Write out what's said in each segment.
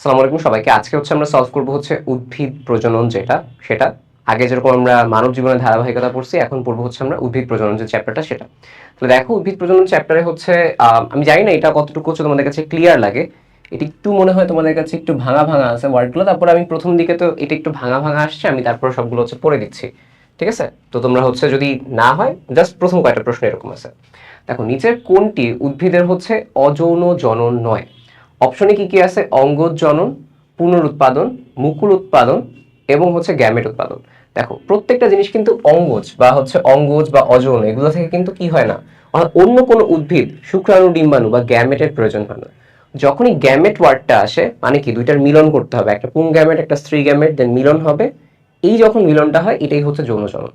আসসালামু আলাইকুম সবাইকে। আজকে হচ্ছে আমরা সলভ করব হচ্ছে উদ্ভিদ প্রজনন যেটা, সেটা। আগে যেরকম আমরা মানব জীবনের ধারাবাহিকতা পড়ছি, এখন পড়ব হচ্ছে আমরা উদ্ভিদ প্রজনন যে চ্যাপ্টারটা সেটা। তাহলে দেখো, উদ্ভিদ প্রজনন চ্যাপ্টারে হচ্ছে আমি জানি না এটা কতটুকু হচ্ছে তোমাদের কাছে ক্লিয়ার লাগে। এটি একটু মনে হয় তোমাদের কাছে একটু ভাঙা ভাঙা আছে ওয়ার্ডগুলো তারপর আমি প্রথম দিকে তো এটা একটু ভাঙা ভাঙা আসছে, আমি তারপর সবগুলো হচ্ছে পড়ে দিচ্ছি। ঠিক আছে? তো তোমরা হচ্ছে যদি না হয় জাস্ট প্রথম কয়েকটা প্রশ্ন এরকম আছে। দেখো, নিচের কোনটি উদ্ভিদের হচ্ছে অযৌন জনন নয়? অপশনে কি কি আছে? অঙ্গজ জনন, পুনরুৎপাদন, মুকুল উৎপাদন এবং হচ্ছে গ্যামেট উৎপাদন। দেখো, প্রত্যেকটা জিনিস কিন্তু অঙ্গজ বা হচ্ছে অঙ্গজ বা অজন, এগুলো থেকে কিন্তু কি হয় না? অর্থাৎ অন্য কোনো উদ্ভিদ শুক্রাণু, ডিম্বাণু বা গ্যামেটের প্রয়োজন হয় না। যখনই গ্যামেট ওয়ার্ডটা আসে মানে কি, দুইটার মিলন করতে হবে। একটা পুং গ্যামেট, একটা স্ত্রী গ্যামেট দেন মিলন হবে। এই যখন মিলনটা হয়, এটাই হচ্ছে যৌন জনন।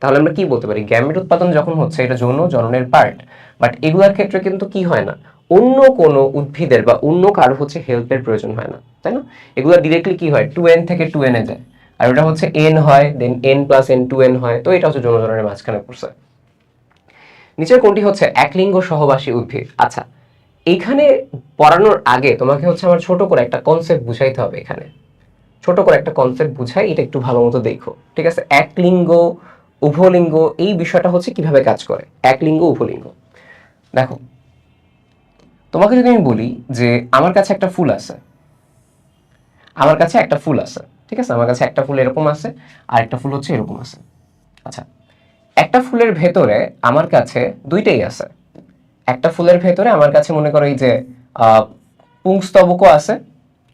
তাহলে আমরা কি বলতে পারি? গ্যামেট উৎপাদন যখন হচ্ছে, এটা যৌন জননের পার্ট বাট এগুলার ক্ষেত্রে কিন্তু কি হয় না? অন্য কোনো উদ্ভিদের বা অন্য কারও হচ্ছে হেল্পের প্রয়োজন হয় না, তাই না? এগুলো ডিরেক্টলি কি হয়? টু এন থেকে টু এনে যায়। আর ওটা হচ্ছে এন হয় then n plus n two n হয়, তো এটা হচ্ছে যৌন জননের মাঝখানে পড়ছে। নিচের কোনটি হচ্ছে একলিঙ্গ সহবাসী উদ্ভিদ? আচ্ছা এইখানে পড়ানোর আগে তোমাকে হচ্ছে আমার ছোট করে একটা কনসেপ্ট বুঝাইতে হবে এখানে। ছোট করে একটা কনসেপ্ট বুঝাই, এটা একটু ভালো মতো দেখো, ঠিক আছে? একলিঙ্গ, উভলিঙ্গ, এই বিষয়টা হচ্ছে কীভাবে কাজ করে? একলিঙ্গ, উভলিঙ্গ। দেখো তোমাকে যদি আমি বলি যে আমার কাছে একটা ফুল আছে, আমার কাছে একটা ফুল আছে, ঠিক আছে? আমার কাছে একটা ফুল এরকম আছে আর একটা ফুল হচ্ছে এরকম আছে। আচ্ছা একটা ফুলের ভেতরে আমার কাছে দুইটাই আছে। একটা ফুলের ভেতরে আমার কাছে মনে করো এই যে পুংস্তবকও আছে,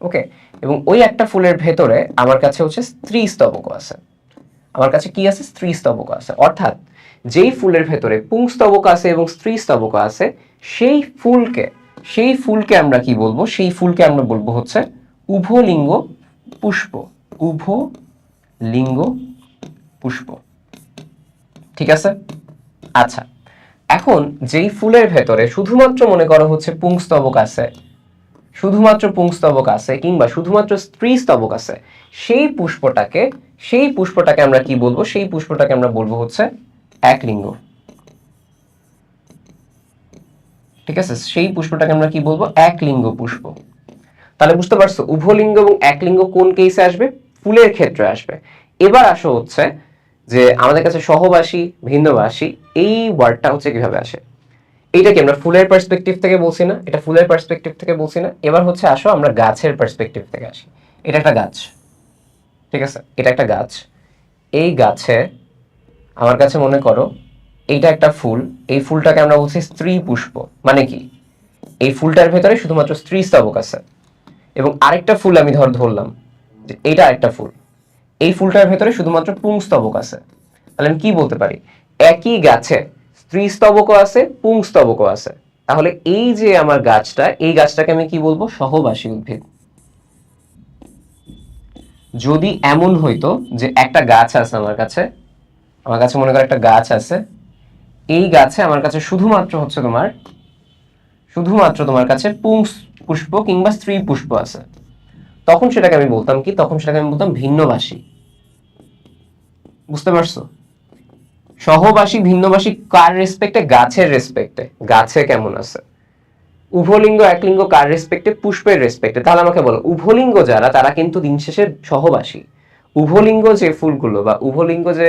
ওকে? এবং ওই একটা ফুলের ভেতরে আমার কাছে হচ্ছে স্ত্রী স্তবকও আছে। আমার কাছে কি আছে? স্ত্রী স্তবক আছে। অর্থাৎ যেই ফুলের ভেতরে পুংস্তবক আছে এবং স্ত্রী স্তবক আছে, সেই ফুলকে সেই ফুলকে আমরা কি বলব? সেই ফুলকে আমরা বলব হচ্ছে উভলিঙ্গ পুষ্প। উভ লিঙ্গ পুষ্প। ঠিক আছে? আচ্ছা এখন যেই ফুলের ভেতরে শুধুমাত্র মনে করা হচ্ছে পুংস্তবক আছে, শুধুমাত্র পুংস্তবক আছে কিংবা শুধুমাত্র স্ত্রী স্তবক আছে, সেই পুষ্পটাকে সেই পুষ্পটাকে আমরা কি বলব? সেই পুষ্পটাকে আমরা বলব হচ্ছে একলিঙ্গ। ঠিক আছে? সেই পুষ্পটাকে আমরা কি বলব? একলিঙ্গ পুষ্প। তাহলে বুঝতে পারছ, উভলিঙ্গ এবং একলিঙ্গ কোন কেসে আসবে? ফুলের ক্ষেত্রে আসবে। এবার আসো হচ্ছে যে আমাদের কাছে সহবাসী, ভিন্নবাসী, এই ওয়ার্ডটা হচ্ছে কীভাবে আসে? এইটা কি আমরা ফুলের পার্সপেক্টিভ থেকে বলছি না, এটা ফুলের পার্সপেক্টিভ থেকে বলছি না। এবার হচ্ছে আসো আমরা গাছের পার্সপেক্টিভ থেকে আসি। এটা একটা গাছ, ঠিক আছে? এটা একটা গাছ। এই গাছে, আমার কাছে মনে করো এইটা একটা ফুল, এই ফুলটাকে আমরা বলছি স্ত্রী পুষ্প। মানে কি? এই ফুলটার ভেতরে শুধুমাত্র স্ত্রী স্তবক আছে। এবং আরেকটা ফুল আমি ধর ধরলাম, যে এইটা আরেকটা ফুল। এই ফুলটার ভেতরে শুধুমাত্র পুংস্তবক আছে। তাহলে আমি কি বলতে পারি? একই গাছে স্ত্রী স্তবকও আছে পুংস্তবকও আছে। তাহলে এই যে আমার গাছটা, এই গাছটাকে আমি কি বলব? সহবাসী উদ্ভিদ। যদি এমন হইতো যে একটা গাছ আছে আমার কাছে আমার কাছে মনে করো একটা গাছ আছে এই গাছে আমার কাছে শুধুমাত্র হচ্ছে তোমার, শুধুমাত্র তোমার কাছে পুংস পুষ্প কিংবা স্ত্রী পুষ্প আছে। তখন সেটাকে আমি বলতাম কি? তখন সেটাকে আমি বলতাম ভিন্নবাসী। বুঝতে পারছ? সহবাসী, ভিন্নবাসী কার রেসপেক্টে গাছের রেসপেক্টে গাছে কেমন আছে? উভলিঙ্গ, একলিঙ্গ কার রেসপেক্টে পুষ্পের রেসপেক্টে তাহলে আমাকে বলো, উভলিঙ্গ যারা, তারা কিন্তু দিন শেষে সহবাসী। উভলিঙ্গ যে ফুলগুলো বা উভলিঙ্গ যে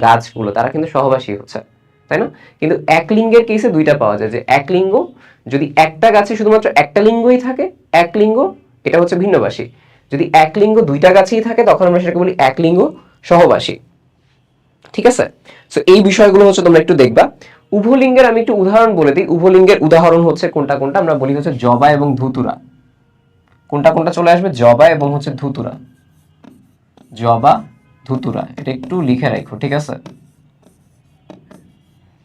গাছগুলো, তারা কিন্তু সহবাসী হচ্ছে। তাই না? কিন্তু একলিঙ্গের কেসে দুইটা পাওয়া যায়, যে একলিঙ্গ যদি একটা গাছে শুধুমাত্র একটা লিঙ্গই থাকে একলিঙ্গ এটা হচ্ছে ভিন্নবাসী। যদি একলিঙ্গ দুইটা গাছেই থাকে, তখন আমরা সেটাকে বলি একলিঙ্গ সহবাসী। ঠিক আছে? সো এই বিষয়গুলো হচ্ছে তোমরা একটু দেখবা। উভলিঙ্গের আমি একটু উদাহরণ বলে দিই। উভলিঙ্গের উদাহরণ হচ্ছে কোনটা কোনটা? আমরা বলি হচ্ছে জবা এবং ধুতুরা। কোনটা কোনটা চলে আসবে? জবা এবং হচ্ছে ধুতুরা। জবা, ধুতুরা। এটা একটু লিখে রাখো, ঠিক আছে?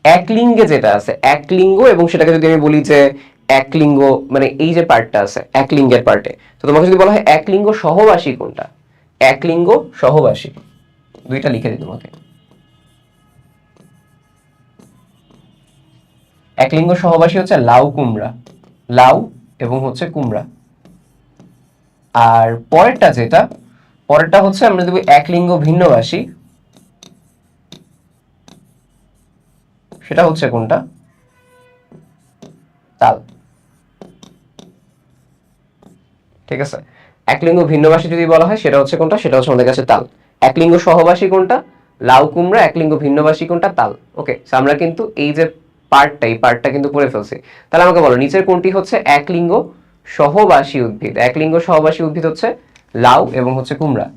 একলিঙ্গে যেটা আছে একলিঙ্গ এবং সেটাকে যদি আমি বলি যে একলিঙ্গ মানে এই যে পার্টটা আছে একলিঙ্গের পার্টে তো তোমাকে যদি বলা হয় একলিঙ্গ সহবাসী কোনটা? একলিঙ্গ সহবাসী। দুইটা লিখে দিই তোমাকে। একলিঙ্গ সহবাসী হচ্ছে লাউ কুমড়া। লাউ এবং হচ্ছে কুমড়া। আর পরেরটা যেটা, পরেরটা হচ্ছে আমরা দেবো একলিঙ্গ ভিন্নবাসী সেটা হচ্ছে কোনটা? তাল। ঠিক আছে? একলিঙ্গ ভিন্নবাসী যদি বলা হয়, সেটা হচ্ছে কোনটা? সেটা হচ্ছে আমাদের কাছে তাল। একলিঙ্গ সহবাসী কোনটা? লাউ কুমড়া। একলিঙ্গ ভিন্নবাসী কোনটা? তাল। ওকে আমরা কিন্তু এই যে পার্টটা এই পার্টটা কিন্তু পড়ে ফেলছি। তাহলে আমাকে বলো, নিচের কোনটি হচ্ছে একলিঙ্গ সহবাসী উদ্ভিদ? একলিঙ্গ সহবাসী উদ্ভিদ হচ্ছে লাউ এবং হচ্ছে কুমড়া।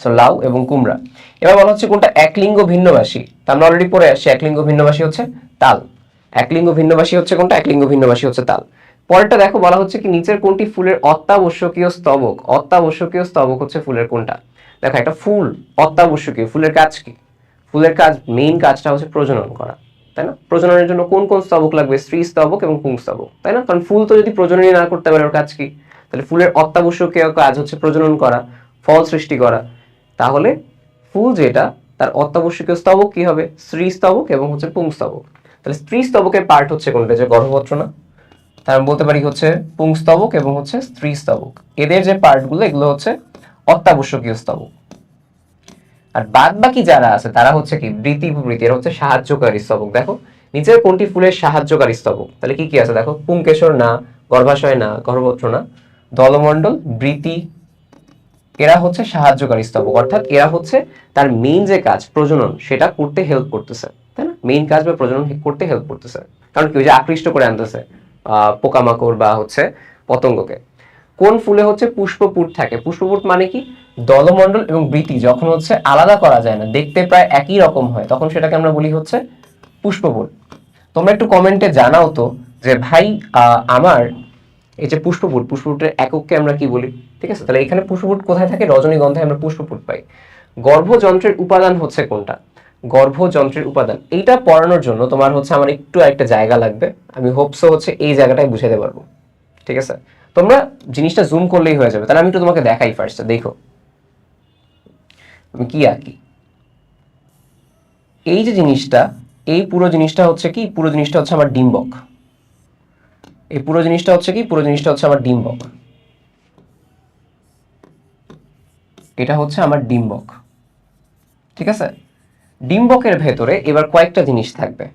সো লাউ এবং কুমড়া। এবার বলা হচ্ছে কোনটা একলিঙ্গ ভিন্নবাসী। তা আমরা অলরেডি পড়ে আসছি, একলিঙ্গ ভিন্নবাসী হচ্ছে তাল। একলিঙ্গ ভিন্নবাসী হচ্ছে কোনটা? একলিঙ্গ ভিন্নবাসী হচ্ছে তাল। পরেরটা দেখো, বলা হচ্ছে কি নিচের কোনটি ফুলের অত্যাবশ্যকীয় স্তবক? অত্যাবশ্যকীয় স্তবক হচ্ছে ফুলের কোনটা? দেখো, একটা ফুল অত্যাবশ্যকীয়, ফুলের কাজ কি? ফুলের কাজ মেইন কাজটা হচ্ছে প্রজনন করা, তাই না? প্রজননের জন্য কোন কোন স্তবক লাগবে? স্ত্রী স্তবক এবং পুং স্তবক, তাই না? কারণ ফুল তো যদি প্রজননই না করতে পারে, ওর কাজ কি? তাহলে ফুলের অত্যাবশ্যকীয় কাজ হচ্ছে প্রজনন করা। ফল সৃষ্টি করা। তাহলে ফুল যেটা, তার অত্যাবশ্যকীয় স্তবক কি হবে? স্ত্রী স্তবক এবং হচ্ছে পুংস্তবক। তাহলে স্ত্রী স্তবকের পার্ট হচ্ছে কোনটা? যে গর্ভপত্র না? তার বলতে পারি হচ্ছে পুংস্তবক এবং হচ্ছে স্ত্রী স্তবক এদের যে পার্টগুলো এগুলো হচ্ছে অত্যাবশ্যকীয় স্তবক। আর বাদ বাকি যারা আছে, তারা হচ্ছে কি? বৃতি প্রবৃতি এরা হচ্ছে সাহায্যকারী স্তবক। দেখো, নিচের কোনটি ফুলের সাহায্যকারী স্তবক? তাহলে কি কি আছে? দেখো, পুংকেশর না, গর্ভাশয় না গর্ভপত্র না, দলমণ্ডল বৃতি এরা হচ্ছে সাহায্যকারী স্তবক। অর্থাৎ এরা হচ্ছে তার মেইন যে কাজ, প্রজনন, সেটা করতে হেল্প করতেছে। তাই না? মেইন কাজ বা প্রজনন করতে হেল্প করতেছে। কারণ কি, ওই যে আকৃষ্ট করে আনতেছে পোকামাকড় বা হচ্ছে পতঙ্গকে। কোন ফুলে হচ্ছে পুষ্পপুট থাকে? পুষ্পপুট মানে কি? দলমণ্ডল এবং বৃতি যখন হচ্ছে আলাদা করা যায় না, দেখতে প্রায় একই রকম হয়, তখন সেটাকে আমরা বলি হচ্ছে পুষ্পপুট। তোমরা একটু কমেন্টে জানাও তো যে ভাই আমার এই যে পুষ্পপুট পুষ্পপুটের একককে আমরা কি বলি? ঠিক আছে? তাহলে এখানে পুষ্পপুট কোথায় থাকে? রজনীগন্ধায় আমরা পুষ্পপুট পাই। গর্ভযন্ত্রের উপাদান হচ্ছে কোনটা? গর্ভযন্ত্রের উপাদান। এইটা পড়ানোর জন্য তোমার হচ্ছে আমার একটু একটা জায়গা লাগবে। আমি হোপসো হচ্ছে এই জায়গাটাই বুঝাতে পারব। ঠিক আছে? তোমরা জিনিসটা জুম করলেই হয়ে যাবে। তাহলে আমি একটু তোমাকে দেখাই ফার্স্ট দেখো। আমি কি আঁকি? এই যে জিনিসটা, এই পুরো জিনিসটা হচ্ছে কি? পুরো জিনিসটা হচ্ছে আমার ডিম্বক। এই পুরো জিনিসটা হচ্ছে কি? পুরো জিনিসটা হচ্ছে আমার ডিম্বক। এটা হচ্ছে আমার ডিম্বক। ঠিক আছে? ডিম্বকের ভেতরে এবার কয়েকটা জিনিস থাকবে।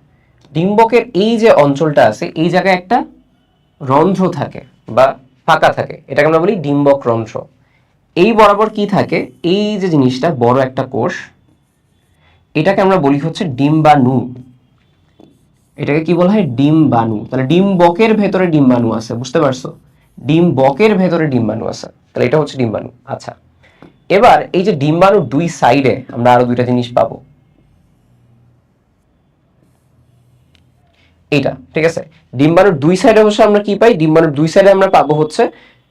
ডিম্বকের এই যে অঞ্চলটা আছে, এই জায়গায় একটা রন্ধ্র থাকে বা ফাঁকা থাকে। এটাকে আমরা বলি ডিম্বক রন্ধ্র। এই বরাবর কি থাকে? এই যে জিনিসটা, বড় একটা কোষ, এটাকে আমরা বলি হচ্ছে ডিম্বাণু। এটাকে কি বলা হয়? ডিম্বাণু। তাহলে ডিম্বকের ভেতরে ডিম্বাণু আছে, বুঝতে পারছ? ডিম্বকের ভেতরে ডিম্বাণু আছে। তাহলে এটা হচ্ছে ডিম্বাণু। আচ্ছা। এবার এই যে ডিম্বাণুর দুই সাইডে আমরা আরও দুইটা জিনিস পাবো। এইটা, ঠিক আছে? ডিম্বাণুর দুই সাইডে হচ্ছে আমরা কি পাই? ডিম্বাণুর দুই সাইডে আমরা পাবো হচ্ছে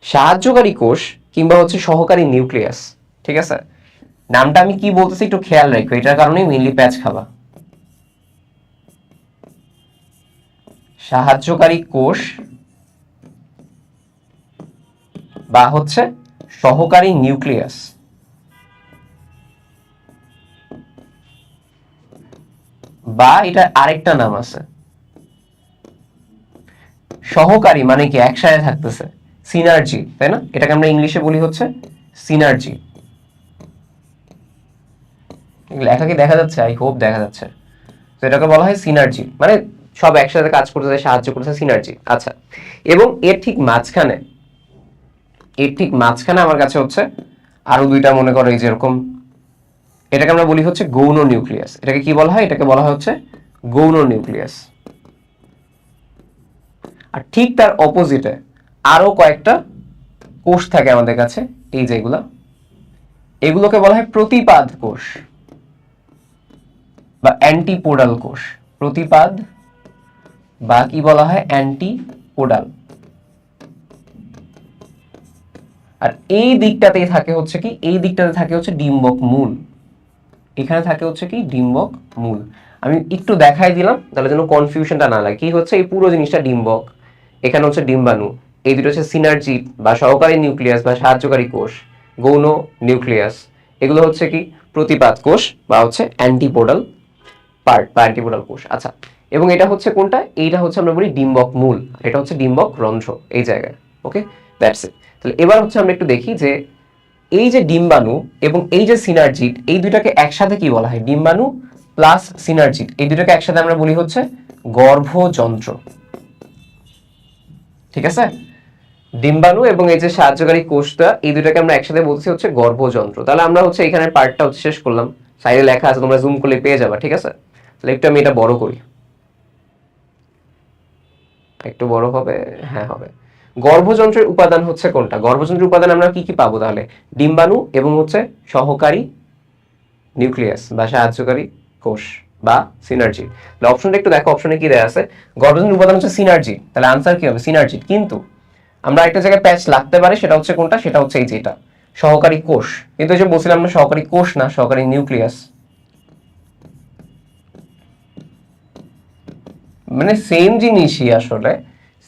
সাহায্যকারী কোষ কিংবা হচ্ছে সহকারী নিউক্লিয়াস, ঠিক আছে? নামটা আমি কি বলতেছি একটু খেয়াল রাখো, এটার কারণেই মেইনলি প্যাচ খাবা সাহায্যকারী কোষ বা হচ্ছে সহকারী নিউক্লিয়াস। বা এটা আরেকটা নাম আছে। সহকারী মানে কি? একসাথে থাকতেছে। সিনার্জি, তাই না? এটাকে আমরা ইংলিশে বলি হচ্ছে সিনার্জি। লেখা কি দেখা যাচ্ছে? আই হোপ দেখা যাচ্ছে। তো এটাকে বলা হয় সিনার্জি। মানে সব একসাথে কাজ করতে সাহায্য করতেছে সিনার্জি আচ্ছা এবং এর ঠিক মাঝখানে, এর ঠিক মাঝখানে আমার কাছে হচ্ছে আরও দুইটা মনে করো এই যেরকম এটাকে আমরা বলি হচ্ছে গৌণ নিউক্লিয়াস। এটাকে কি বলা হয়? এটাকে বলা হচ্ছে গৌণ নিউক্লিয়াস। আর ঠিক তার অপোজিটে আরও কয়েকটা কোষ থাকে আমাদের কাছে, এই যে এগুলা। এগুলোকে বলা হয় প্রতিপাদ কোষ বা অ্যান্টিপোডাল কোষ। প্রতিপাদ বা কি বলা হয়? অ্যান্টিপোডাল। আর এই দিকটাতেই থাকে হচ্ছে কি? এই দিকটাতে থাকে হচ্ছে ডিম্বক মূল। এখানে থাকে হচ্ছে কি? ডিম্বক মূল। আমি একটু দেখাই দিলাম, তাহলে যেন কনফিউশনটা না লাগে। কি হচ্ছে? এই পুরো জিনিসটা ডিম্বক। এখানে হচ্ছে ডিম্বাণু। এই দুটো হচ্ছে সিনার্জি বা সহকারী নিউক্লিয়াস বা সাহায্যকারী কোষ, গৌণ নিউক্লিয়াস এগুলো হচ্ছে কি? প্রতিপাদ কোষ বা হচ্ছে অ্যান্টিপোডাল পার্ট বা অ্যান্টিপোডাল কোষ। আচ্ছা এবং এটা হচ্ছে কোনটা? এইটা হচ্ছে আমরা বলি ডিম্বক মূল। এটা হচ্ছে ডিম্বক রন্ধ্র এই জায়গায়। ওকে দ্যাটস ইট তাহলে এবার হচ্ছে আমরা একটু দেখি যে এই যে ডিম্বাণু এবং এই যে সিনার্জিট, এই দুটাকে একসাথে কি বলা হয়? ডিম্বাণু প্লাস সিনার্জিট। এই দুটাকে একসাথে আমরা বলি হচ্ছে গর্ভযন্ত্র। ঠিক আছে? ডিম্বাণু এবং এই যে সাহায্যকারী কোষটা, এই দুটাকে আমরা একসাথে বলছি হচ্ছে গর্ভযন্ত্র। তাহলে আমরা হচ্ছে এখানে পার্টটা হচ্ছে শেষ করলাম। সাইডে লেখা আছে, তোমরা জুম করলে পেয়ে যাবা, ঠিক আছে? তাহলে একটু আমি এটা বড় করি। একটু বড় হবে হ্যাঁ হবে। গর্ভযন্ত্রের উপাদান হচ্ছে কোনটা? গর্ভযন্ত্রের উপাদান আমরা কি কি পাবো তাহলে? ডিম্বাণু এবং হচ্ছে সহকারী নিউক্লিয়াস বা সাহায্যকারী কোষ বা সিনার্জি। তাহলে অপশনটা একটু দেখো অপশনে কি দেওয়া আছে? গর্ভযন্ত্রের উপাদান হচ্ছে সিনার্জি। তাহলে আনসার কি হবে? সিনার্জি। কিন্তু আমরা একটা জায়গায় প্যাচ লাগতে পারে, সেটা হচ্ছে কোনটা? সেটা হচ্ছে এই যে এটা। সহকারী কোষ। কিন্তু যে বলছিলাম না সহকারী কোষ না, সহকারী নিউক্লিয়াস। মানে সেম জিনিসই আসলে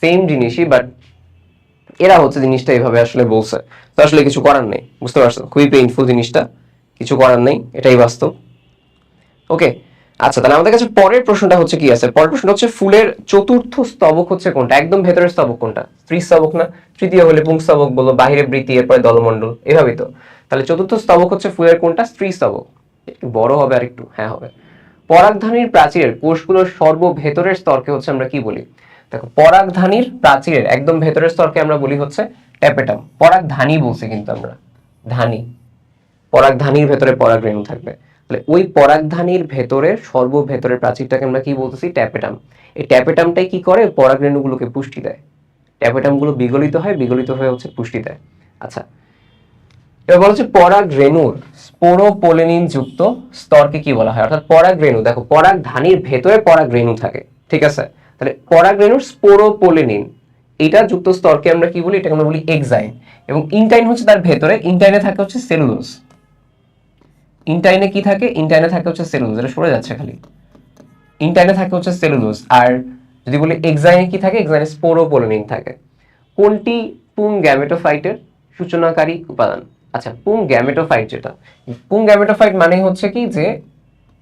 সেম জিনিসই বাট এরা হচ্ছে জিনিসটা এইভাবে আসলে বলছে। তো আসলে কিছু করার নেই, বুঝতে পারছ? খুবই পেইনফুল জিনিসটা, কিছু করার নেই, এটাই বাস্তব। ওকে আচ্ছা তাহলে আমাদের কাছে পরের প্রশ্নটা হচ্ছে কি আছে? পরের প্রশ্নটা হচ্ছে ফুলের চতুর্থ স্তবক হচ্ছে কোনটা? একদম ভেতরের স্তবক কোনটা? স্ত্রী স্তবক না? তৃতীয় হলে পুং স্তবক বলো, বাহিরে বৃত্তি এরপরে দলমণ্ডল, এভাবেই তো। তাহলে চতুর্থ স্তবক হচ্ছে ফুলের কোনটা? স্ত্রী স্তবক। একটু বড় হবে আর একটু হ্যাঁ হবে। পরাগধানীর প্রাচীরের কোষগুলোর সর্বভেতরের স্তরকে হচ্ছে আমরা কি বলি? দেখো, পরাগধানীর প্রাচীরের একদম ভেতরের স্তরকে আমরা বলি হচ্ছে ট্যাপেটাম। পরাগধানী বলছি কিন্তু আমরা। ধানী। পরাগধানীর ভেতরে পরাগরেণু থাকবে। তাহলে ওই পরাগধানীর ভেতরে, সর্বভেতরের প্রাচীরটাকে আমরা কি বলতেছি? ট্যাপেটাম। এই ট্যাপেটামটাই কি করে? পরাগরেণুগুলোকে পুষ্টি দেয়। ট্যাপেটামগুলো বিগলিত হয়, বিগলিত হয়ে হচ্ছে পুষ্টি দেয়। আচ্ছা এবার বলা হচ্ছে পরাগ রেণুর স্পোরোপোলেনিন যুক্ত স্তরকে কি বলা হয়? অর্থাৎ পরাগ রেণু। দেখো, পরাগ ধানির ভেতরে পরাগ রেণু থাকে, ঠিক আছে? তাহলে পরাগ রেণুর স্পোরোপোলেনিন এটা যুক্ত স্তরকে আমরা কি বলি? এটাকে আমরা বলি এক্সাইন। এবং ইনটাইন হচ্ছে তার ভেতরে, ইনটাইনে থাকে হচ্ছে সেলুলোজ। ইনটাইনে কি থাকে? ইনটাইনে থাকে হচ্ছে সেলুলোজ। এটা সরে যাচ্ছে খালি। ইনটাইনে থাকে হচ্ছে সেলুলোজ। আর যদি বলি এক্সাইনে কি থাকে? এক্সাইনে স্পোরোপোলেনিন থাকে। কোনটি? পুং গ্যামেটোফাইটের সূচনাকারী উপাদান। আচ্ছা পুং গ্যামেটোফাইট যেটা? পুং গ্যামেটোফাইট মানে হচ্ছে কি যে,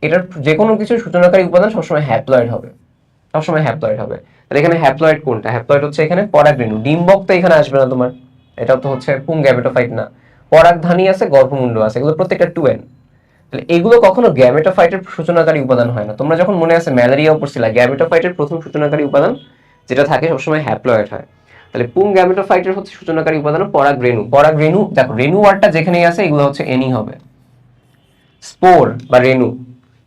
এটার যে কোনো কিছুর সূচনাকারী উপাদান সবসময় হ্যাপ্লয়েড হবে। সবসময় হ্যাপ্লয়েড হবে। তাহলে এখানে হ্যাপ্লয়েড কোনটা? হ্যাপ্লয়েড হচ্ছে এখানে পরাগরেণু। ডিম্বক তো এখানে আসবে না তোমার। এটা তো হচ্ছে পুং গ্যামেটোফাইট না। পরাগধানী আছে গর্ভমুণ্ড আছে, এগুলো প্রত্যেকটা টু এন তাহলে এগুলো কখনো গ্যামেটোফাইটের সূচনাকারী উপাদান হয় না। তোমরা যখন মনে আছে ম্যালেরিয়া ম্যালেরিয়াও পড়ছিলা গ্যামেটোফাইটের প্রথম সূচনাকারী উপাদান যেটা থাকে সবসময় হ্যাপ্লয়েড হয়। তাহলে পুং গ্যামেটোফাইটের হচ্ছে সূচনাকারী উপাদান পরাগ রেণু পরাগ রেণু দেখো, রেণু ওয়ার্ডটা যেখানেই আছে, এগুলো হচ্ছে এনি হবে। স্পোর বা রেণু,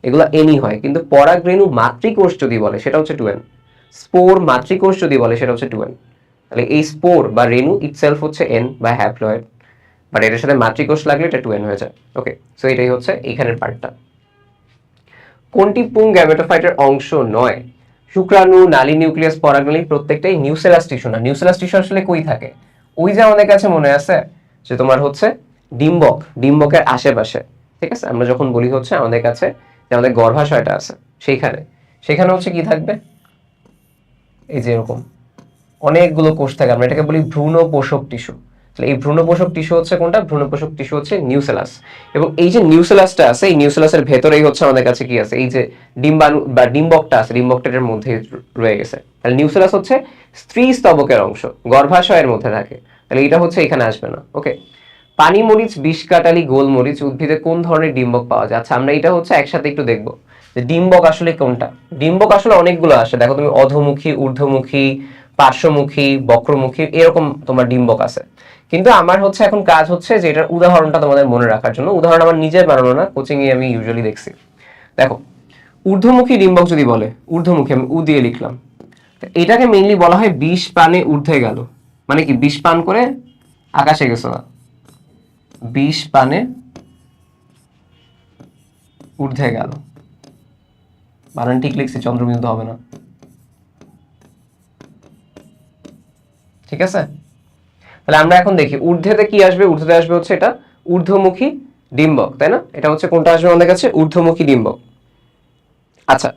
এগুলো এনি হয়, কিন্তু পরাগ রেণু মাতৃকোষ যদি বলে, সেটা হচ্ছে টুয়েন স্পোর মাতৃকোষ যদি বলে, সেটা হচ্ছে টুয়েন তাহলে এই স্পোর বা রেণু ইটসেলফ হচ্ছে এন বা হ্যাপ্লয়েড বাট এটার সাথে মাতৃকোষ লাগলে এটা টুয়েন হয়ে যায়। ওকে সো এটাই হচ্ছে এখানের পার্টটা কোনটি পুং গ্যামেটোফাইটের অংশ নয়? শুক্রাণু, নালী নিউক্লিয়াস, পরাগনালী প্রত্যেকটাই নিউসেলাস টিস্যু না নিউসেলাস টিস্যু আসলে কই থাকে? ওই যে আমাদের কাছে মনে আছে যে তোমার হচ্ছে ডিম্বক, ডিম্বকের আশেপাশে, ঠিক আছে? আমরা যখন বলি হচ্ছে আমাদের কাছে যে আমাদের গর্ভাশয়টা আছে, সেইখানে। সেখানে হচ্ছে কি থাকবে? এই যে এরকম অনেকগুলো কোষ থাকে, আমরা এটাকে বলি ভ্রূণ পোষক টিস্যু। তাহলে এই ভ্রূণ পোষক টিস্যু হচ্ছে কোনটা? ভ্রূণ পোষক টিস্যু হচ্ছে নিউসেলাস। এবং এই যে নিউসেলাসটা আছে, এই নিউসেলাসের ভেতরেই হচ্ছে আমাদের কাছে কি আছে? এই যে ডিম্বাণু বা ডিম্বকটা আছে, ডিম্বকটার মধ্যে রয়ে গেছে। তাহলে নিউসেলাস হচ্ছে স্ত্রী স্তবকের অংশ, গর্ভাশয়ের মধ্যে থাকে। তাহলে এটা হচ্ছে এখানে আসবে না, ওকে? পানি মরিচ বিষকাটালি গোল মরিচ উদ্ভিদে কোন ধরনের ডিম্বক পাওয়া যায়? আচ্ছা আমরা এটা হচ্ছে একসাথে একটু দেখব যে ডিম্বক আসলে কোনটা? ডিম্বক আসলে অনেকগুলো আসে। দেখো তুমি অধমুখী, ঊর্ধ্বমুখী, পার্শ্বমুখী, বক্রমুখী, এরকম তোমার ডিম্বক আছে। কিন্তু আমার হচ্ছে এখন কাজ হচ্ছে যে এটার উদাহরণটা তোমাদের মনে রাখার জন্য। উদাহরণ আমার নিজের বানানো না কোচিং এ আমি ইউজুয়ালি দেখছি। দেখো, ঊর্ধ্বমুখী ডিম্বক যদি বলে, ঊর্ধ্বমুখী আমি উ দিয়ে লিখলাম এটাকে মেইনলি বলা হয় বিষ পানে ঊর্ধ্বে গেল। মানে কি, বিষ পান করে আকাশে গেছো না। বিষ পানে ঊর্ধ্বে গেল। বানান ঠিক লিখছে, চন্দ্রবিন্দু হবে না। ঠিক আছে? তাহলে আমরা এখন দেখি, ঊর্ধ্বেতে কি আসবে? ঊর্ধ্বতে আসবে হচ্ছে এটা ঊর্ধ্বমুখী ডিম্বক, তাই না? এটা হচ্ছে কোনটা আসবে আমাদের কাছে? ঊর্ধ্বমুখী ডিম্বক। আচ্ছা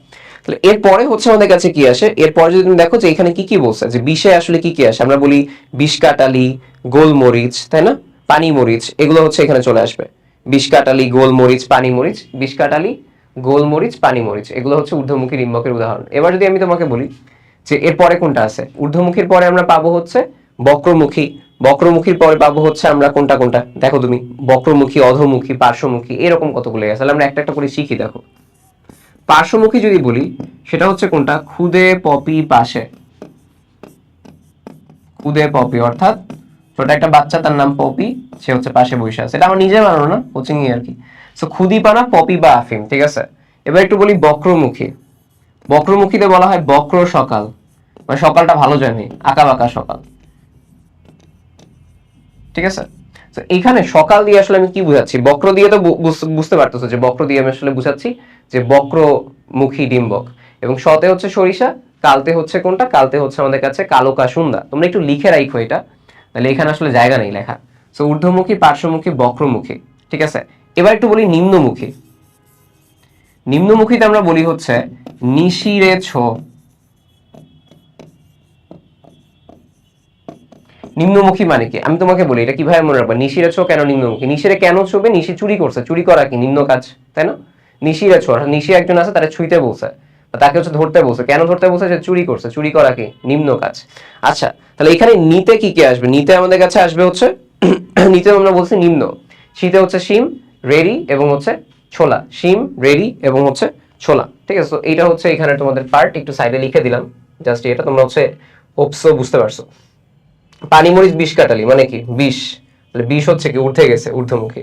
তাহলে এরপরে হচ্ছে আমাদের কাছে কি আসে? এরপরে যদি তুমি দেখো যে এখানে কি কি বলছে, যে বিষে আসলে কি কি আসে? আমরা বলি বিষ কাটালি, গোলমরিচ, তাই না? পানি মরিচ এগুলো হচ্ছে এখানে চলে আসবে। বিষ কাটালি, গোলমরিচ পানি মরিচ বিষ কাটালি, গোলমরিচ পানি মরিচ এগুলো হচ্ছে ঊর্ধ্বমুখী ডিম্বকের উদাহরণ। এবার যদি আমি তোমাকে বলি যে এরপরে কোনটা আছে? ঊর্ধ্বমুখীর পরে আমরা পাবো হচ্ছে বক্রমুখী বক্রমুখীর পরে পাবো হচ্ছে আমরা কোনটা কোনটা? দেখো তুমি, বক্রমুখী, অধমুখী, পার্শ্বমুখী, এরকম কতগুলো আছে? আমরা একটা একটা করে শিখি, দেখো। পার্শ্বমুখী যদি বলি, সেটা হচ্ছে কোনটা? খুদে পপি পাশে। খুদে পপি, অর্থাৎ ছোট একটা বাচ্চা, তার নাম পপি, সে হচ্ছে পাশে বসে আছে। এটা আমার নিজে বানানো না কোচিং এ আর কি। সো খুদিপানা, পপি বা আফিম, ঠিক আছে? এবার একটু বলি বক্রমুখী। বক্রমুখীতে বলা হয় বক্র সকাল। মানে সকালটা ভালো জানি, আঁকা বাঁকা সকাল। ঠিক আছে? তো এইখানে সকাল দিয়ে আসলে আমি কি বুঝাচ্ছি? বক্র দিয়ে তো বুঝতে পারতেছো যে বক্র দিয়ে আমি আসলে বুঝাচ্ছি যে বক্রমুখী ডিম্বক। এবং সতে হচ্ছে সরিষা, কালতে হচ্ছে কোনটা? কালতে হচ্ছে আমাদের কাছে কালো কাসুন্দা। তোমরা একটু লিখে রাখো এটা তাহলে এখানে আসলে জায়গা নেই লেখা। তো ঊর্ধ্বমুখী, পার্শ্বমুখী, বক্রমুখী, ঠিক আছে? এবার একটু বলি নিম্নমুখী। নিম্নমুখীতে আমরা বলি হচ্ছে নিশিরে ছো নিম্নমুখী মানে কি? আমি তোমাকে বলি, এটা কীভাবে মনে রাখব? নিশিরে ছো কেন নিম্নমুখী? নিশিরে কেন ছবে? নিশি চুরি করছে, চুরি করা কি? নিম্ন কাজ, তাই না? নিশিরে ছো নিশি একজন আছে, তারা ছুঁইতে বলছে তাকে হচ্ছে ধরতে বলছে। কেন ধরতে বলছে? যে চুরি করছে, চুরি করা কি? নিম্ন কাজ। আচ্ছা তাহলে এখানে নিতে কি কি আসবে? নিতে আমাদের কাছে আসবে হচ্ছে, নিতে আমরা বলছি নিম্ন। শীতে হচ্ছে শিম, রেডি এবং হচ্ছে ছোলা। শিম, রেডি এবং হচ্ছে ছোলা। ঠিক আছে, তো এইটা হচ্ছে এখানে তোমাদের পার্ট একটু সাইডে লিখে দিলাম। জাস্ট এটা তোমরা হচ্ছে হোপসো বুঝতে পারছ। পানিমরিচ বিষ কাটালি মানে কি? বিষ। তাহলে বিষ হচ্ছে কি? উঠে গেছে, ঊর্ধ্বমুখী।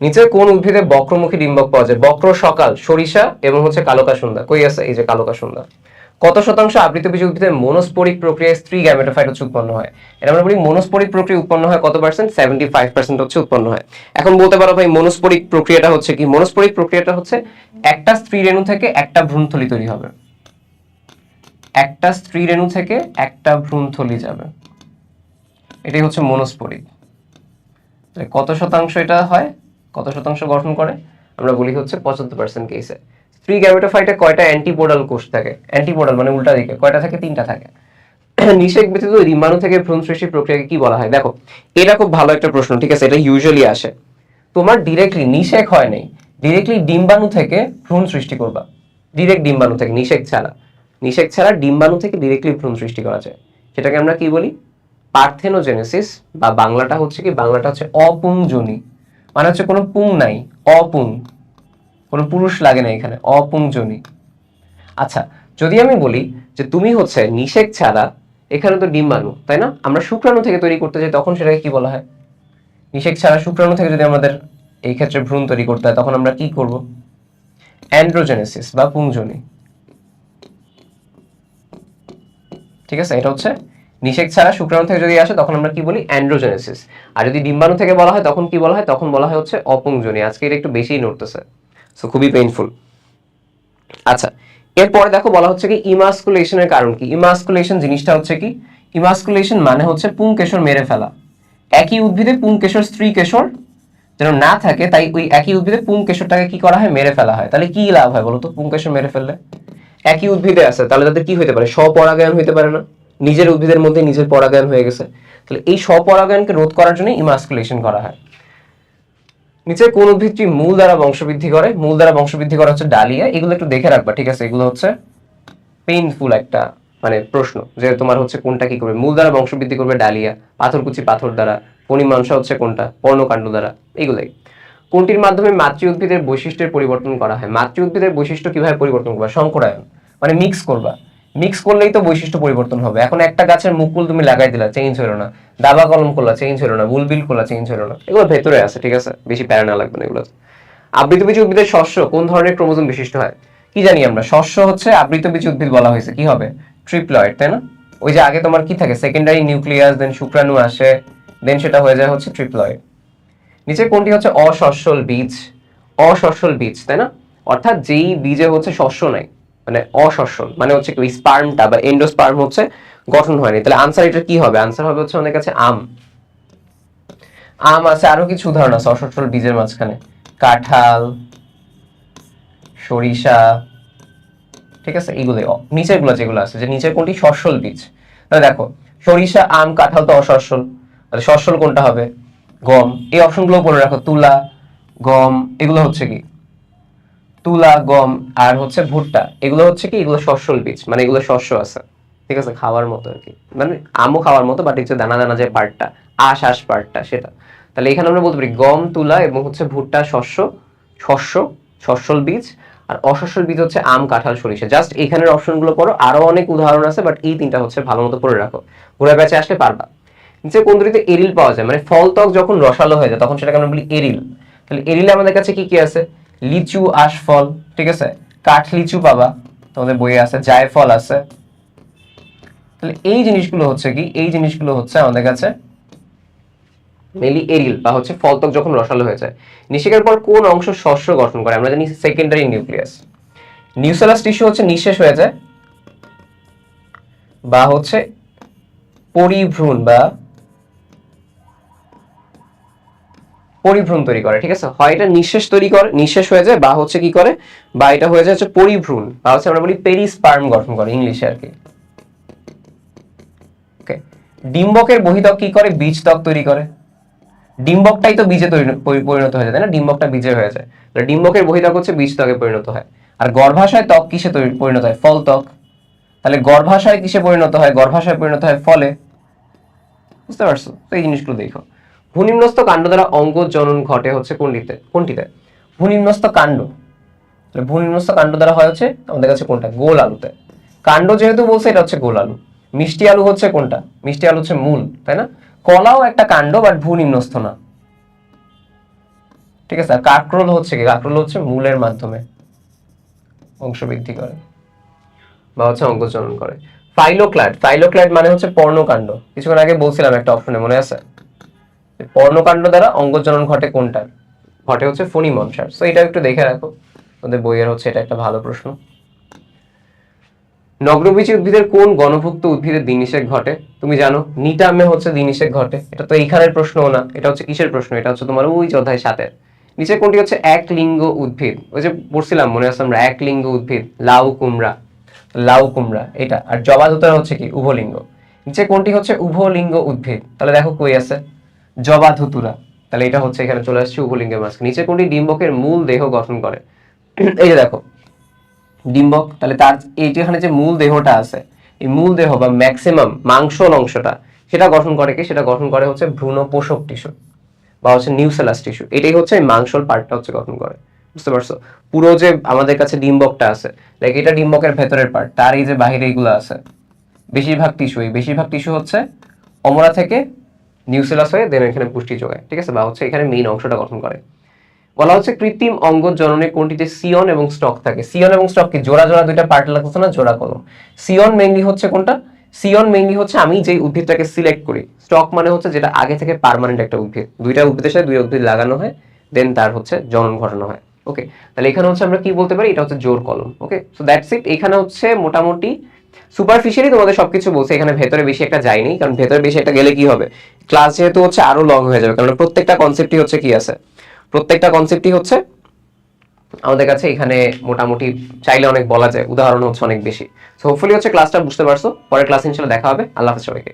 নিচে কোন উদ্ভিদে বক্রমুখী ডিম্বক পাওয়া যায়? বক্র, সকাল, সরিষা এবং হচ্ছে কালোকা সন্ধ্যা কই আছে? এই যে কালোকা সন্ধ্যা কত শতাংশ আবৃত বীজ উদ্ভিদে মনোস্পোরিক প্রক্রিয়ায় স্ত্রী গ্যামেটোফাইট হচ্ছে উৎপন্ন হয়? এটা আমরা বলি মনোস্পোরিক প্রক্রিয়া উৎপন্ন হয় কত পার্সেন্ট সেভেন্টি ফাইভ পার্সেন্ট হচ্ছে উৎপন্ন হয়। এখন বলতে পারো ভাই, মনোস্পোরিক প্রক্রিয়াটা হচ্ছে কি? মনোস্পোরিক প্রক্রিয়াটা হচ্ছে একটা স্ত্রী রেণু থেকে একটা ভ্রূণথলি তৈরি হবে। একটা স্ত্রী রেণু থেকে একটা ভ্রূণথলি যাবে। এটাই হচ্ছে মনোস্পোরিক কত শতাংশ এটা হয়? কত শতাংশ গঠন করে? আমরা বলি হচ্ছে পঁচাত্তর পার্সেন্ট কেসে স্ত্রী গ্যামেটোফাইটে কয়টা অ্যান্টিপোডাল কোষ থাকে? অ্যান্টিপোডাল মানে উল্টা দিকে, কয়টা থাকে? তিনটা থাকে। নিষেক ব্যতীত ডিম্বাণু থেকে ভ্রূণ সৃষ্টির প্রক্রিয়াকে কি বলা হয়? দেখো, এটা খুব ভালো একটা প্রশ্ন, ঠিক আছে? এটা ইউজুয়ালি আসে। তোমার ডিরেক্টলি নিষেক হয় নাই ডিরেক্টলি ডিম্বাণু থেকে ভ্রূণ সৃষ্টি করবা। ডিরেক্ট ডিম্বাণু থেকে, নিষেক ছাড়া। নিষেক ছাড়া ডিম্বাণু থেকে ডিরেক্টলি ভ্রূণ সৃষ্টি করা যায়। সেটাকে আমরা কি বলি? পার্থেনোজেনেসিস বা বাংলাটা হচ্ছে কি, বাংলাটা হচ্ছে অপুংজনী মানে হচ্ছে কোনো পুং নাই, অপুং। কোনো পুরুষ লাগে না এখানে অপুংজনী আচ্ছা যদি আমি বলি যে তুমি হচ্ছে নিষেক ছাড়া এখানে তো ডিম্বাণু, তাই না? আমরা শুক্রাণু থেকে তৈরি করতে যাই, তখন সেটাকে কি বলা হয়? নিষেক ছাড়া শুক্রাণু থেকে যদি আমাদের এই ক্ষেত্রে ভ্রূণ তৈরি করতে হয়, তখন আমরা কি করব? অ্যান্ড্রোজেনেসিস বা পুংজনী ঠিক আছে, এটা হচ্ছে নিষেক ছাড়া শুক্রাণু থেকে যদি আসে, তখন আমরা কি বলি? অ্যান্ড্রোজেনেসিস। আর যদি ডিম্বাণু থেকে বলা হয়, তখন কি বলা হয়? তখন বলা হয় হচ্ছে অপুংজনী আজকে এটা একটু বেশিই নড়তেছে। সো খুবই পেইনফুল আচ্ছা এরপরে দেখো বলা হচ্ছে কি ইমাস্কুলেশনের কারণ কি? ইমাস্কুলেশন জিনিসটা হচ্ছে কি? ইমাস্কুলেশন মানে হচ্ছে পুংকেশর মেরে ফেলা। একই উদ্ভিদে পুংকেশর স্ত্রী কেশর যেন না থাকে, তাই ওই একই উদ্ভিদে পুংকেশরটাকে কি করা হয়? মেরে ফেলা হয়। তাহলে কি লাভ হয় বলো তো পুংকেশর মেরে ফেললে? একই উদ্ভিদে আছে, তাহলে তাদের কি হতে পারে? স্বপরাগায়ন হইতে পারে না। নিজের উদ্ভিদের মধ্যে নিজের পরাগায়ন হয়ে গেছে। তাহলে এই স্বপরাগায়নকে রোধ করার জন্য ইমাস্কুলেশন করা হয়। নিচে কোন উদ্ভিদটি মূল দ্বারা বংশবৃদ্ধি করে? মূল দ্বারা বংশবৃদ্ধি করা হচ্ছে ডালিয়া। এগুলো একটু দেখে রাখবা, ঠিক আছে? এগুলো হচ্ছে পেইনফুল একটা মানে প্রশ্ন যে তোমার হচ্ছে কোনটা কি করবে? মূল দ্বারা বংশবৃদ্ধি করবে ডালিয়া, পাথরকুচি পাথর দ্বারা পরিমাংসা হচ্ছে কোনটা? পর্ণকাণ্ড দ্বারা, এগুলোই। কোনটির মাধ্যমে মাতৃ উদ্ভিদের বৈশিষ্ট্যের পরিবর্তন করা হয়? মাতৃ উদ্ভিদের বৈশিষ্ট্য কীভাবে পরিবর্তন করবা? সংকরায়ন মানে মিক্স করবা। মিক্স করলেই তো বৈশিষ্ট্য পরিবর্তন হবে। এখন একটা গাছের মুকুল তুমি লাগাই দিলা চেঞ্জ হলো না। দাবা কলম করলা চেঞ্জ হলো না। বুলবিল করলা চেঞ্জ হলো না। এগুলো ভেতরে আছে, ঠিক আছে? বেশি প্যারা না লাগবে না এগুলো। আবৃতবীজ উদ্ভিদের শস্য কোন ধরনের ক্রোমোজোম বিশিষ্ট হয়? কি জানি আমরা। শস্য হচ্ছে আবৃতবীজ উদ্ভিদ বলা হয়েছে। কি হবে? ট্রিপ্লয়েড, তাই না? ওই যে আগে তোমার কি থাকে? সেকেন্ডারি নিউক্লিয়াস দেন শুক্রাণু আসে দেন সেটা হয়ে যায় হচ্ছে ট্রিপ্লয়েড। নিচে কোনটি হচ্ছে অসস্যল বীজ? অসস্যল বীজ, তাই না? অর্থাৎ যেই বীজে হচ্ছে শস্য নাই। মানে অসস্যল মানে হচ্ছে কি স্পার্মটা বা এন্ডোস্পার্ম হচ্ছে গঠন হয়নি। তাহলে আনসার এটা কি হবে? আনসার হবে হচ্ছে আমাদের কাছে আম। আম আছে, আরও কিছু উদাহরণ আছে অসস্যল বীজের মাঝখানে। কাঁঠাল, সরিষা, ঠিক আছে? এইগুলোই অ- নিচেরগুলো যেগুলো আছে, যে নিচের কোনটি? সস্যল বীজ। তাহলে দেখো, সরিষা, আম, কাঁঠাল তো অসস্যল। তাহলে সস্যল কোনটা হবে? গম। এই অপশনগুলো পড়ে রাখো, তুলা, গম, এগুলো হচ্ছে কি? তুলা, গম আর হচ্ছে ভুট্টা, এগুলো হচ্ছে কি? এগুলো শস্যল বীজ মানে এগুলো শস্য আছে, ঠিক আছে? খাওয়ার মতো আর কি। মানে আমও খাওয়ার মতো বাট হচ্ছে দানা দানা যে পার্টটা আশ আশ পার্টটা সেটা। তাহলে এখানে আমরা বলতে পারি গম, তুলা এবং হচ্ছে ভুট্টা, শস্য শস্য শস্যল বীজ আর অশস্যর বীজ হচ্ছে আম, কাঁঠাল, সরিষা। জাস্ট এখানের অপশনগুলো পড়ো, আরও অনেক উদাহরণ আছে বাট এই তিনটা হচ্ছে ভালো মতো পড়ে রাখো। ঘোরা ব্যাচে আসলে পারবা। নিচে কোন দুটিতে এরিল পাওয়া যায়? মানে ফল ত্বক যখন রসালো হয়ে যায়, তখন সেটাকে আমরা বলি এরিল। তাহলে এরিলে আমাদের কাছে কি কি আছে? লিচু আশফল ঠিক আছে? কাঠ লিচু পাবা, তোমাদের বইয়ে আছে জায়ফল আছে। তাহলে এই জিনিসগুলো হচ্ছে কি? এই জিনিসগুলো হচ্ছে আমাদের কাছে মেনলি এরিল বা হচ্ছে ফলতক যখন রসালো হয়ে যায়। নিষেকের পর কোন অংশ শস্য গঠন করে? আমরা জানি সেকেন্ডারি নিউক্লিয়াস নিউসেলাস টিস্যু হচ্ছে নিঃশেষ হয়ে যায় বা হচ্ছে পরিভ্রূণ বা পরিভ্রূণ তৈরি করে, ঠিক আছে? হয় এটা নিঃশেষ তৈরি করে, নিঃশেষ হয়ে যায়, বা হচ্ছে কি করে? বা এটা হয়ে যায় হচ্ছে পরিভ্রূণ, বা হচ্ছে আমরা বলি পেরিস্পার্ম গঠন করে ইংলিশে আর কি। ওকে ডিম্বকের বহিতক কি করে? বীজ ত্বক তৈরি করে। ডিম্বকটাই তো বীজে তৈরি- পরিণত হয়ে যায়, তাই না? ডিম্বকটা বীজে হয়ে যায়। তাহলে ডিম্বকের বহিতক হচ্ছে বীজ ত্বকে পরিণত হয়। আর গর্ভাশয় ত্বক কিসে পরিণত হয়? ফল ত্বক। তাহলে গর্ভাশয় কিসে পরিণত হয়? গর্ভাশয় পরিণত হয় ফলে। বুঝতে পারছ? তো এই জিনিসগুলো দেখো। ভূনিম্নস্থ কাণ্ড দ্বারা অঙ্গ জনন ঘটে হচ্ছে কোনটিতে? কোনটিতে? ভূনিম্নস্থ কাণ্ড। ভূনিম্নস্থ কাণ্ড দ্বারা হয় হচ্ছে আমাদের কাছে কোনটা? গোল আলুতে। কাণ্ড যেহেতু বলছে, এটা হচ্ছে গোল আলু। মিষ্টি আলু হচ্ছে কোনটা? মিষ্টি আলু হচ্ছে মূল, তাই না? কলাও একটা কাণ্ড বাট ভূনিম্নস্থ না। ঠিক আছে? কাকরোল হচ্ছে কি? কাকরোল হচ্ছে মূলের মাধ্যমে বংশ বৃদ্ধি করে বা হচ্ছে অঙ্গজনন করে। ফাইলোক্লাড ফাইলোক্লাড মানে হচ্ছে পর্ণকাণ্ড। কিছুক্ষণ আগে বলছিলাম একটা অপশনে মনে আছে? পর্ণকাণ্ড দ্বারা অঙ্গজনন ঘটে কোনটা? ঘটে হচ্ছে ফণি মনসার সো এটা একটু দেখে রাখো। ওদের বইয়ের হচ্ছে এটা একটা ভালো প্রশ্ন। নগ্রবীজী উদ্ভিদের কোন গণভুক্ত উদ্ভিদের দিনিষেক ঘটে? তুমি জানো নিটামে হচ্ছে দিনিষেক ঘটে। এটা তো এইখানের প্রশ্নও না। এটা হচ্ছে কিসের প্রশ্ন? এটা হচ্ছে তোমার ওই যে অধ্যায় সাতের। নিচে কোনটি হচ্ছে এক লিঙ্গ উদ্ভিদ? ওই যে পড়ছিলাম, মনে আছে আমরা, এক লিঙ্গ উদ্ভিদ, লাউ কুমড়া। লাউ কুমড়া, এটা। আর জবাধুতরা হচ্ছে কি? উভলিঙ্গ। নিচে কোনটি হচ্ছে উভলিঙ্গ উদ্ভিদ? তাহলে দেখো কই আছে। জবাধুতুরা তাহলে এটা হচ্ছে এখানে চলে আসছে উভলিঙ্গের মাঝখানে। নিচে কোনটি? ডিম্বকের মূল দেহ গঠন করে। এই যে দেখো, ডিম্বক, তাহলে তার এই যে মূল দেহটা আছে, এই মূল দেহ বা ম্যাক্সিমাম মাংসল অংশটা, সেটা গঠন করে কি? সেটা গঠন করে হচ্ছে ভ্রূণ পোষক টিস্যু বা হচ্ছে নিউসেলাস টিস্যু এটাই হচ্ছে মাংসল পার্টটা হচ্ছে গঠন করে। বুঝতে পারছ? পুরো যে আমাদের কাছে ডিম্বকটা আছে লাইক এটা ডিম্বকের ভেতরের পার্ট তার এই যে বাহিরে এইগুলো আছে, বেশিরভাগ টিস্যু এই বেশিরভাগ টিস্যু হচ্ছে অমরা থেকে নিউসেলাস হয়ে দেন এখানে পুষ্টি যোগায়, ঠিক আছে? বা হচ্ছে এখানে মেইন অংশটা গঠন করে। বলা হচ্ছে কৃত্রিম অঙ্গ জননে কোনটিতে সিয়ন এবং স্টক থাকে। সিয়ন এবং স্টক কি? জোড়া জোড়া দুইটা পার্ট লাগতো না? জোড়া কলম। সিয়ন মেইনলি হচ্ছে কোনটা? সিয়ন মেইনলি হচ্ছে আমি যেই উদ্ভিদটাকে সিলেক্ট করি। স্টক মানে হচ্ছে যেটা আগে থেকে পার্মানেন্ট একটা উদ্ভিদ। দুইটা উদ্ভিদের সাথে দুই উদ্ভিদ লাগানো হয় দেন তার হচ্ছে জনন ঘটানো হয়। ওকে তাহলে এখানে হচ্ছে আমরা কি বলতে পারি? এটা হচ্ছে জোর কলম। ওকে সো দ্যাটস ইট এখানে হচ্ছে মোটামুটি সুপারফিশিয়ালি তোমাদের সবকিছু বলছে। এখানে ভেতরে বেশি একটা যায়নি কারণ ভেতরে বেশি একটা গেলে কি হবে? ক্লাস যেহেতু হচ্ছে আরও লং হয়ে যাবে কারণ প্রত্যেকটা কনসেপ্টই হচ্ছে কি আছে? প্রত্যেকটা কনসেপ্টই হচ্ছে আমাদের কাছে এখানে মোটামুটি চাইলে অনেক বলা যায়, উদাহরণ হচ্ছে অনেক বেশি। সো হোপফুলি হচ্ছে ক্লাসটা বুঝতে পারছ, পরের ক্লাস ইনশাল্লাহ দেখা হবে। আল্লাহ হাফেজ সবাইকে।